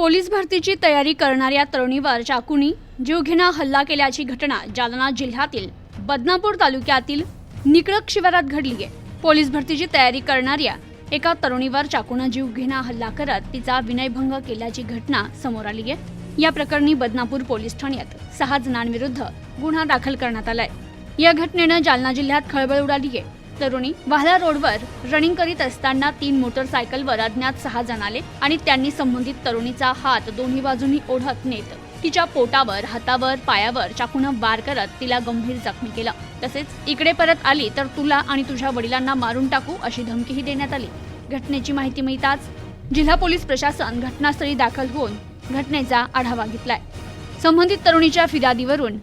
Police भरतीची तयारी करणाऱ्या तरुणीवर चाकूनी जीवघेणा हल्ला केल्याची घटना जालना जिल्ह्यातील बदनापूर तालुक्यातील निकळक शिवारात घडली आहे पोलीस भरतीची तयारी करणाऱ्या एका तरुणीवर चाकूनं जीवघेणा हल्ला करत तिचा विनयभंग केल्याची घटना समोर आली आहे या प्रकरणी बदनापूर पोलीस ठाण्यात सहा जणांविरुद्ध गुन्हा दाखल करण्यात आलाय. या घटनेनं जालना जिल्ह्यात खळबळ उडाली आहे तरुणी वाहला रोडवर रनिंग करीत असताना तीन मोटरसायकलवर अज्ञात सहा जण आले आणि त्यांनी संबंधित तरुणीचा हात दोन्ही बाजूनी ओढत नेत तिच्या पोटावर हातावर पायावर चाकूनं वार करत तिला गंभीर जखमी केलं. तसेच इकडे परत आली तर तुला आणि तुझ्या वडिलांना मारून टाकू अशी धमकीही देण्यात आली. घटनेची माहिती मिळताच जिल्हा पोलीस प्रशासन घटनास्थळी दाखल होऊन घटनेचा आढावा घेतलाय. संबंधित तरुणीच्या फिर्यादीवरून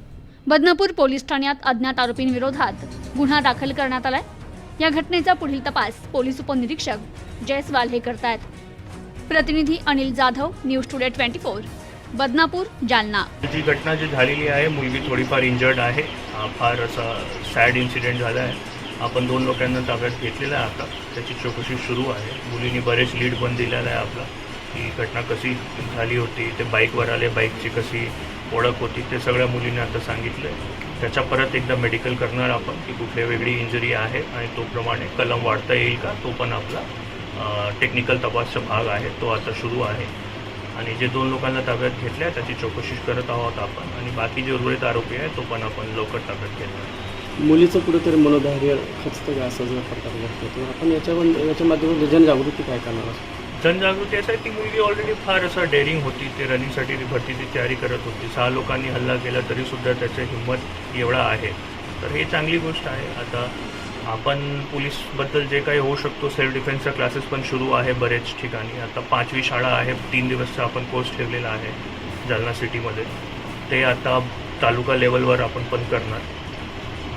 बदनापूर पोलीस ठाण्यात अज्ञात आरोपींविरोधात गुन्हा दाखल करण्यात आलाय. या घटनेचा पुढील तपास पोलीस उपनिरीक्षक जयस्वाल हे करतायत प्रतिनिधी Anil Jadhav news today twenty four Badnapur Jalna. जी घटना जी झालेली आहे मुलगी थोडीफार इंजर्ड आहे. फार असा सॅड इन्सिडेंट झाला आहे. आपण दोन लोकांना ताब्यात घेतलेला आहे आता. त्याची चौकशी सुरू आहे. मुलीने बरेच लीड पण दिलेला आहे आपला. की घटना कशी झाली होती? ते बाईकवर आले. बाईकची कशी ओळख होती ते सगळ्या मुलींनी आता सांगितलं आहे त्याच्या परत एकदा मेडिकल करणार आपण की कुठली वेगळी इंजरी आहे आणि तोप्रमाणे कलम वाढता येईल का तो पण आपला टेक्निकल तपासचा भाग आहे तो आता सुरू आहे. आणि जे दोन लोकांना ताब्यात घेतल्या आहे त्याची चौकशी करत आहोत आपण. आणि बाकी जे उर्वरित आरोपी आहे तो पण आपण लवकर ताब्यात घेतला मुलीचं कुठेतरी मनोधैर्य खचतं का असं जर आपण याच्यावर याच्या माध्यमातून जनजागृती काय करणार असतो जनजागृती आहे. ती मुलगी ऑलरेडी फार असं डेअरिंग होती. ते रनिंगसाठी ती भरतीची तयारी करत होती. सहा लोकांनी हल्ला केला तरीसुद्धा त्याची हिंमत एवढा आहे. तर हे चांगली गोष्ट आहे. आता आपण पोलीसबद्दल जे काही होऊ शकतो सेल्फ डिफेन्सचा क्लासेस पण सुरू आहे बरेच ठिकाणी. आता पाचवी शाळा आहे. तीन दिवसचा आपण कोर्स ठेवलेला आहे जालना सिटीमध्ये ते आता तालुका लेवलवर आपण पण करणार.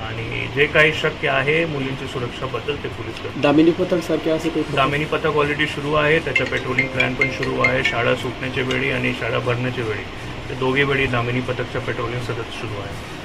आणि जे काही शक्य आहे मुलींची सुरक्षाबद्दल ते पोलीस करतात. दामिनी पथक सारखे असे काही दामिनी पथक ऑलरेडी सुरू आहे त्याचं पेट्रोलिंग प्लॅन पण सुरू आहे शाळा सुटण्याच्या वेळी आणि शाळा भरण्याच्या वेळी. ते दोघे वेळी दामिनी पथकचं पेट्रोलिंग सतत सुरू आहे.